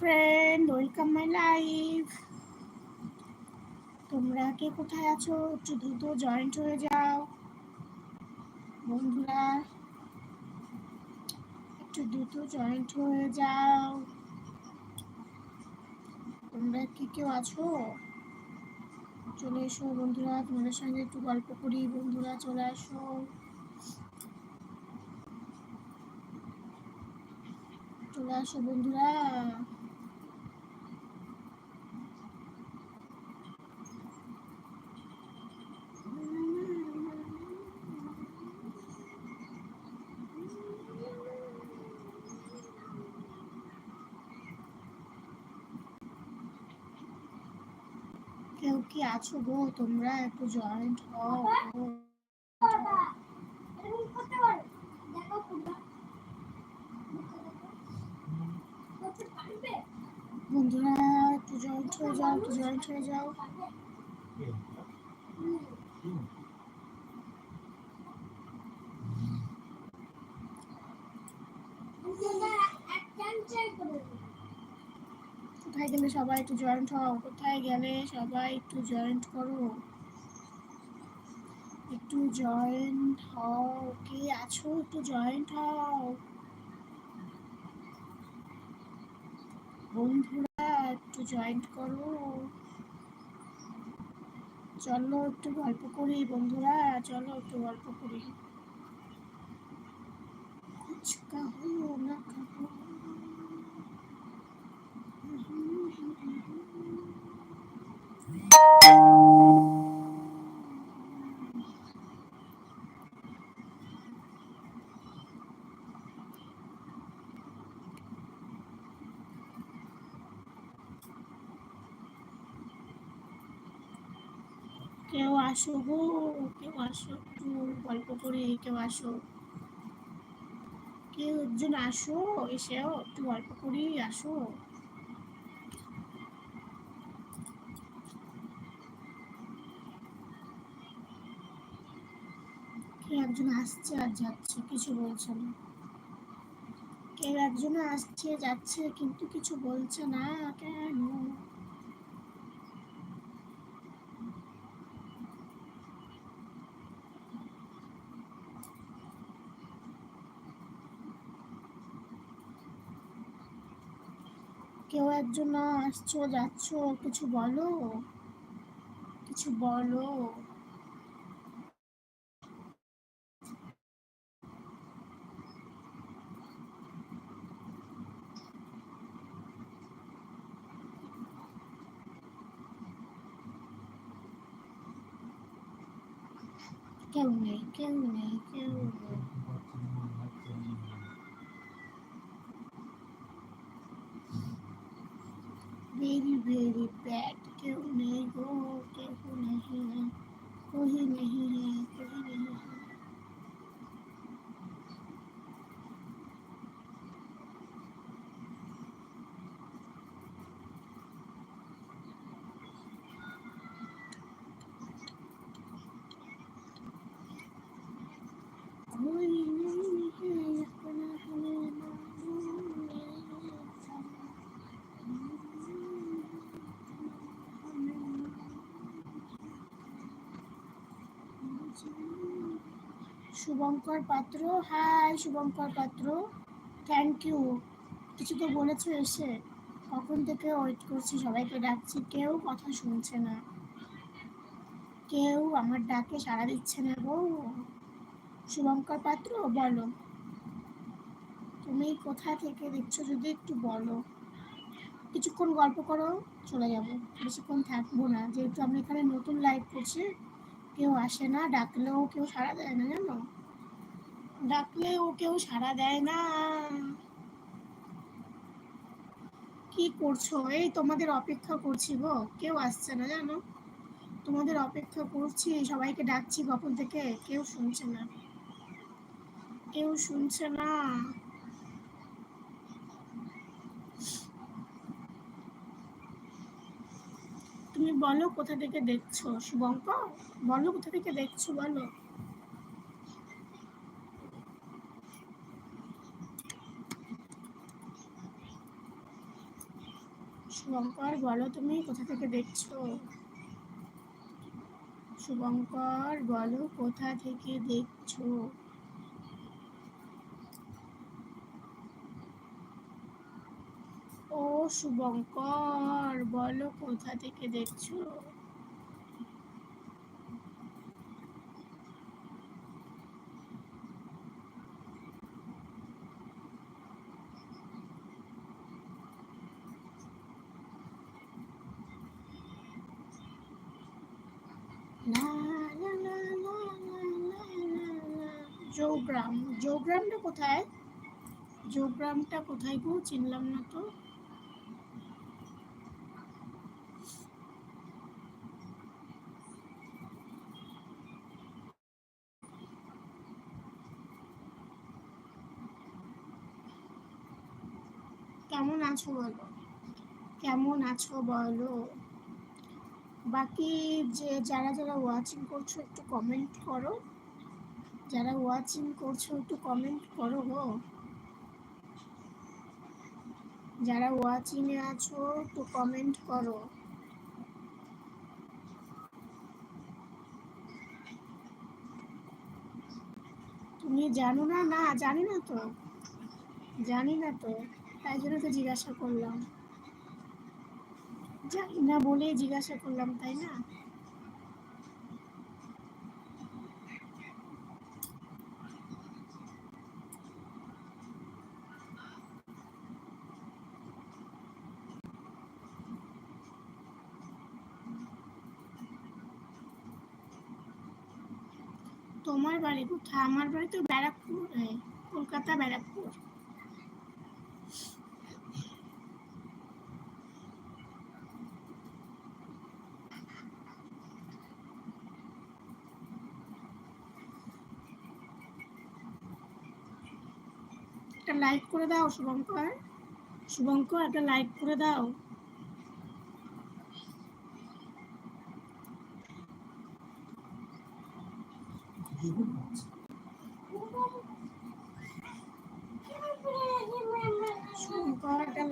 Friend welcome my life তোমরা কে কোথায় আছো? একটু দ্রুত জয়েন্ট হয়ে যাও। বন্ধুরা, একটু দ্রুত জয়েন্ট হয়ে যাও। তোমরা কি কেউ আছো? চলে এসো বন্ধুরা, তোমাদের সঙ্গে একটু গল্প করি। বন্ধুরা, চলে আসো। চলে আসো বন্ধুরা কেউ কি আছো গো, তোমরা একটু জয়েন্ট হও বন্ধুরা, একটু জয়েন্ট হয়ে যাও, একটু জয়েন্ট হয়ে যাও কোথায় গেলে সবাই একটু জয়েন্ট হও। কোথায় গেলে সবাই একটু জয়েন্ট করো? একটু জয়েন্ট হও। কে আছো? একটু জয়েন্ট হও। বন্ধুরা, একটু জয়েন্ট করো। চলো একটু গল্প করি বন্ধুরা, চলো একটু গল্প করি। কেউ আসো গো কেউ আসো, একটু গল্প করে কেউ আসো। কেউ একজন আসো, এসেও একটু গল্প করি আসো। একজন আসছে আর যাচ্ছে, কিছু বলছে না। কেউ একজন আসছে, যাচ্ছে, কিন্তু কিছু বলছে না, কেন? কেউ একজন না আসছো, যাচ্ছ, কিছু বলো? কিছু বলো? কেউ নেই কেউ নেই কেউ নেই। वेरी वेरी बैड क्यों नहीं गो क्यों नहीं है कोई नहीं है कोई नहीं है कोई শুভঙ্কর পাত্র। হাই, শুভঙ্কর পাত্র। থ্যাংক ইউ কিছু তো বলেছ এসে। কখন থেকে ওয়েট করছি? সবাইকে ডাকছি। কেউ কথা শুনছে না। কেউ আমার ডাকে সাড়া দিচ্ছে না গো। শুভঙ্কর পাত্র, বলো। তুমি কোথা থেকে দেখছ যদি একটু বলো। কিছুক্ষণ গল্প করো, চলে যাব। বেশিক্ষণ থাকব না। যেহেতু আমি এখানে নতুন লাইভ করছি কেউ আসে না, ডাকলেও কেউ সাড়া দেয় না, জানো? ডাকলেও কেউ সাড়া দেয় না। কি করছ? এই তোমাদের অপেক্ষা করছি গো। কেউ আসছে না, জানো? তোমাদের অপেক্ষা করছি, সবাইকে ডাকছি কখন থেকে। কেউ শুনছে না। কেউ শুনছে না তুমি বলো কোথা থেকে দেখছ? শুভঙ্কর, বলো কোথা থেকে দেখছ বলো। শুভঙ্কর, বলো তুমি কোথা থেকে দেখছ? শুভঙ্কর, বলো কোথা থেকে দেখছ ও শুভঙ্কর বলো কোথা থেকে দেখছ? জৌগ্রাম জৌগ্রামটা কোথায়? জৌগ্রামটা কোথায় গো? চিনলাম না তো। কেমন আছো বলো? কেমন আছো বলো? বাকি যে, যারা যারা ওয়াচিং করছ একটু কমেন্ট করো। যারা ওয়াচিং করছ একটু কমেন্ট করো গো। যারা ওয়াচিং এ আছো একটু কমেন্ট করো। তুমি জানো না? না, জানি না তো। জানি না তো। তাই জন্য তো জিজ্ঞাসা করলাম। জানি না বলে জিজ্ঞাসা করলাম, তাই না? তোমার বাড়ি কোথায়? আমার বাড়ি তো ব্যারাকপুর কলকাতা ব্যারাকপুর। একটা লাইক করে দাও শুভঙ্কর। শুভঙ্কর একটা লাইক করে দাও। শুভঙ্কর একটা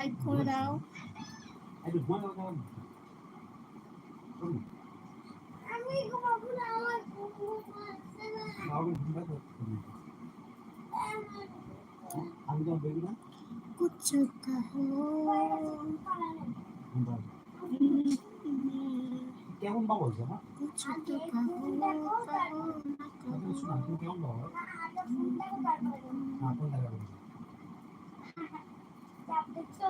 লাইক করে দাও আমি ঘুমাবো না আমার ঘুম আসছে না আমি তো বেবি না कुछ कहो কেমন বা বলছো না कुछ तो कहो कहो তুমি শোনা তুমি কেমন বা বলো? আগে ফোন দেখো তারপরে না কোন জায়গা বলছো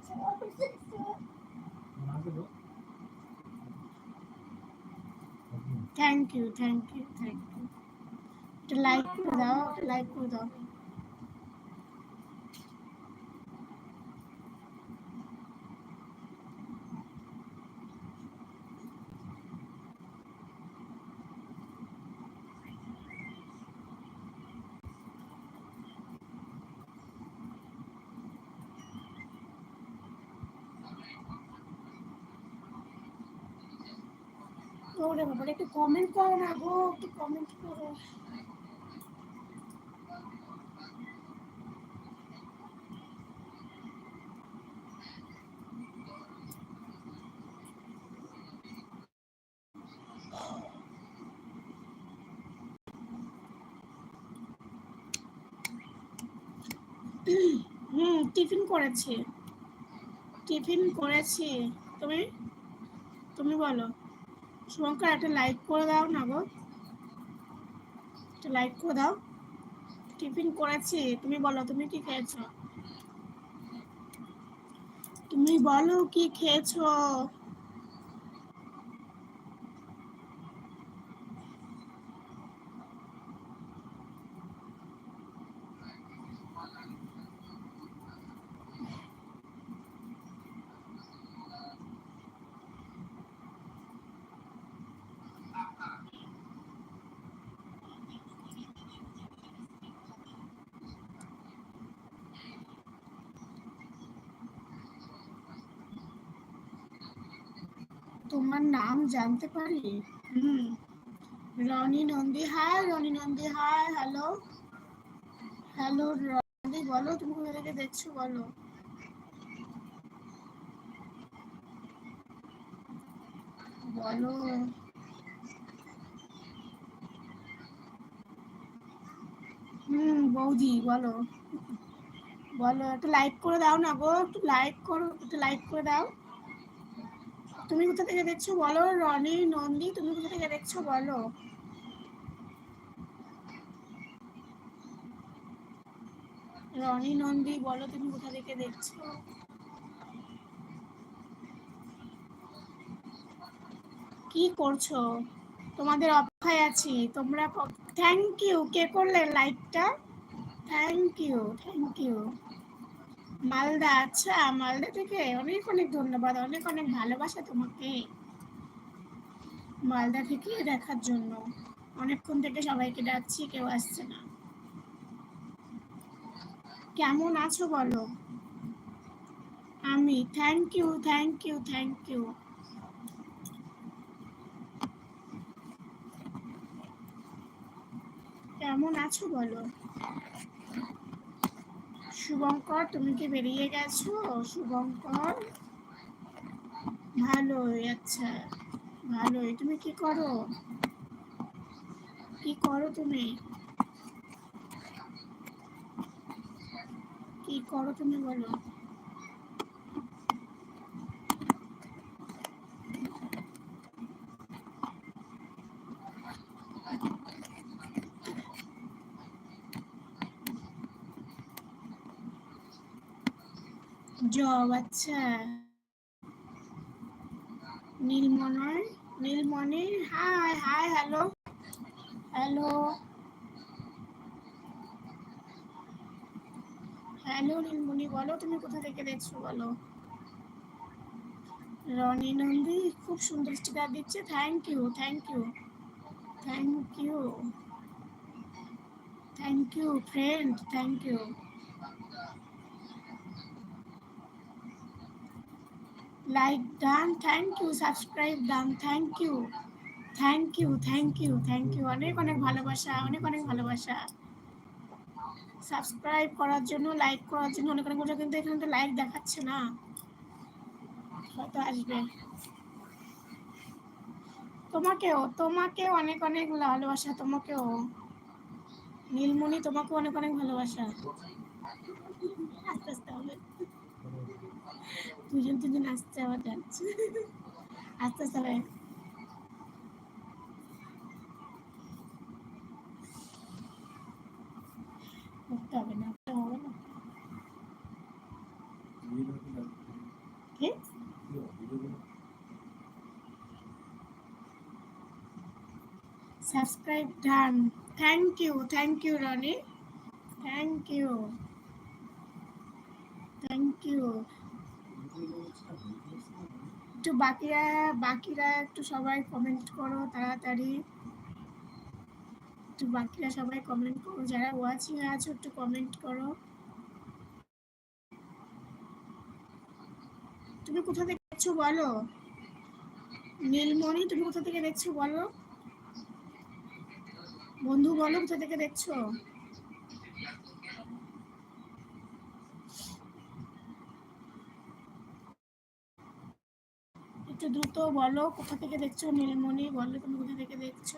চাপ দেখছ না বলো thank you thank you thank you একটা করে ওরে বাবা একটু কমেন্ট করো না গো, একটু কমেন্ট করো। হুম, টিফিন করেছি। টিফিন করেছি। তুমি? তুমি বলো। শুভঙ্কর একটা লাইক করে দাও না গো। একটা লাইক করে দাও। টিফিন করেছি, তুমি বলো, তুমি কি খেয়েছো? তুমি বলো কি খেয়েছো? তোমার নাম জানতে পারি? Rony Nandi, hi, Rony Nandi, hi, hello. Hello Nandi বলো, তুমি কোথা দেখছ, বলো। বলো। হুম, বৌদি, বলো। বলো, একটু লাইক করে দাও না গো, একটু লাইক করো, একটু লাইক করে দাও। তুমি কোথা থেকে দেখছ? বলো, রনি, নন্দী, তুমি কোথা থেকে দেখছ? বলো। রনি, নন্দী, বলো, তুমি কোথা থেকে দেখছ? কি করছ? তোমাদের অপেক্ষায় আছি। তোমরা থ্যাংক ইউ কে করলে লাইকটা? Thank you thank you Malda আচ্ছা মালদা থেকে অনেক অনেক ধন্যবাদ, অনেক অনেক ভালোবাসা তোমাকে মালদা থেকে দেখার জন্য। অনেকক্ষণ থেকে সবাইকে ডাকছি, কেউ আসছে না। কেমন আছো বলো? আমি thank you thank you thank you কেমন আছো বলো? শুভঙ্কর, তুমি কি বেরিয়ে গেছো? শুভঙ্কর? ভালোই আচ্ছা ভালোই। তুমি কি করো? কি করো তুমি? কি করো তুমি বলো। জব আচ্ছা। Nilmoni Nilmoni hi hi hello hello hello Nilmoni, বলো তুমি কোথা থেকে দেখছ, বলো। রনি নন্দী, খুব সুন্দর স্টিকার দিচ্ছে thank you thank you thank you thank you friend thank you like done thank you subscribe done thank you thank you thank you thank you অনেক অনেক ভালোবাসা, অনেক অনেক ভালোবাসা। সাবস্ক্রাইব করার জন্য লাইক করার জন্য অনেক অনেক কিন্তু এখানে তো লাইক দেখাচ্ছে না। হয়তো আসবে। তোমাকেও তোমাকেও অনেক অনেক ভালোবাসা, তোমাকেও। নীলমণি, তোমাকেও অনেক অনেক ভালোবাসা। আস্তে আস্তে হবে। দুজন দুজন আসছে, আবার যাচ্ছে। আস্তে আস্তে subscribe done thank you thank you Rony thank you thank you একটু বাকিরা বাকিরা একটু সবাই কমেন্ট করো তাড়াতাড়ি। একটু বাকিরা সবাই কমেন্ট করো, যারা ওয়াচিং আছো একটু কমেন্ট করো। তুমি কোথা থেকে দেখছ বলো? নীলমণি, তুমি কোথা থেকে দেখছ বলো? বন্ধু বলো কোথা থেকে দেখছ একটু দ্রুত বলো, কোথা থেকে দেখছ? নীলমণি বলো তুমি কোথা থেকে দেখছ?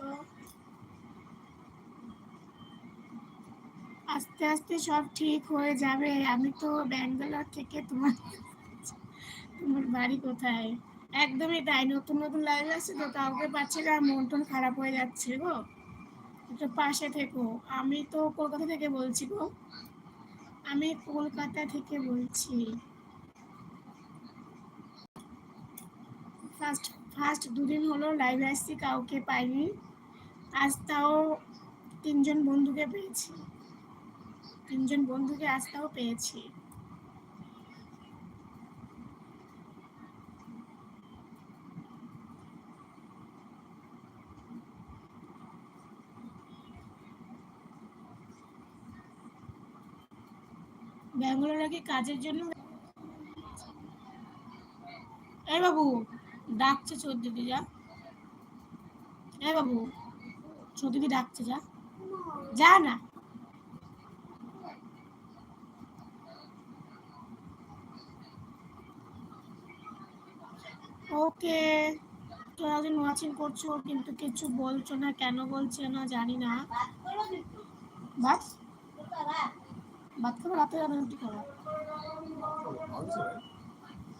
আস্তে আস্তে সব ঠিক হয়ে যাবে। আমি তো ব্যাঙ্গালোর থেকে তোমার তোমার বাড়ি কোথায়? একদমই তাই, নতুন নতুন লাইভ আসছে তো কাউকে পাচ্ছে না, মন টন খারাপ হয়ে যাচ্ছে গো। একটু পাশে থেকো। আমি তো কলকাতা থেকে বলছি গো। আমি কলকাতা থেকে বলছি। ফার্স্ট ফার্স্ট দুদিন হলো লাইভে আসছি, কাউকে পাইনি। আজ তাও তিনজন বন্ধুকে পেয়েছি। তিনজন বন্ধুকে আজ তাও পেয়েছি। ব্যাঙ্গালোরে কাজের জন্য এই বাবু ডাকছে চোর যা। হ্যাঁ বাবু চোর ডাকছে, যা। যা না। ওকে, তোরা যে ওয়াচিং করছ, কিন্তু কিছু বলছো না, কেন বলছে না, জানি না। বাস ভাত খাব, রাতে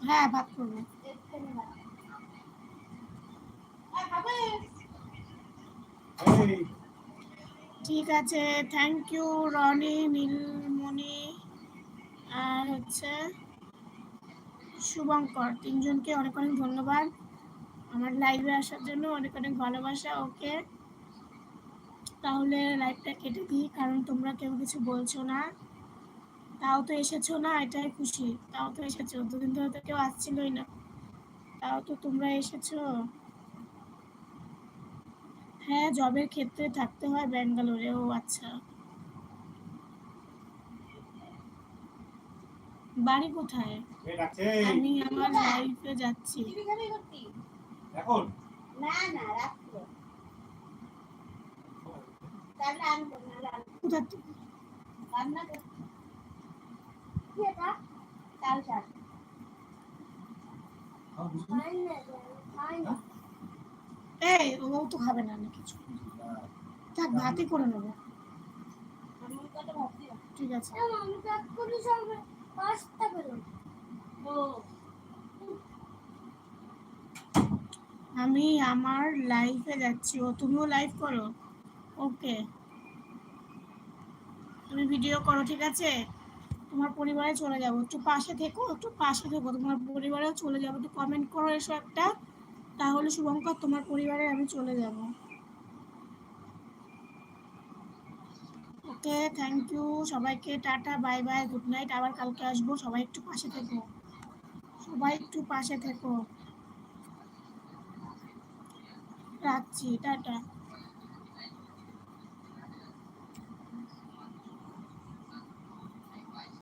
হ্যাঁ ভাত করব ঠিক আছে থ্যাংক ইউ রনি, নীলমণি, আর হচ্ছে শুভঙ্কর। তিনজনকে অনেক অনেক ধন্যবাদ। আমার লাইভে আসার জন্য অনেক অনেক ভালোবাসা, ওকে? তাহলে লাইভটা কেটে দিই, কারণ তোমরা কেউ কিছু বলছো না। তাও তো এসেছ না, এটাই খুশি। তাও তো এসেছ, দুদিন ধরে তো কেউ আসছিলই না। তাও তো তোমরা এসেছ। হ্যাঁ জবের ক্ষেত্রে থাকতে হয় ব্যাঙ্গালোরে। ও আচ্ছা। বাড়ি কোথায়? আমি আমার লাইফে যাচ্ছি। এখন? না না রাখব তাহলে কোথা থেকে? রান্না কি এটা চাল চাল খাও বুঝলি খাই না খাই না এই ও তো খাবে না না কিছু? থাক ভাতই করে নেব। আমি ঠিক আছে। আমি আমার লাইফে যাচ্ছি। ও তুমিও লাইভ করো? ওকে তুমি ভিডিও করো ঠিক আছে? তোমার পরিবারে চলে যাব। একটু পাশে থেকো একটু পাশে থেকো। তোমার পরিবারেও চলে যাব। একটু কমেন্ট করো এসো একটা। তাহলে শুভঙ্কর, তোমার পরিবারে আমি চলে যাব। ওকে থ্যাংক ইউ সবাইকে tata bye bye good night আবার কালকে আসব। সবাই একটু পাশে থেকো। সবাই একটু পাশে থেকো। রাখছি, টাটা।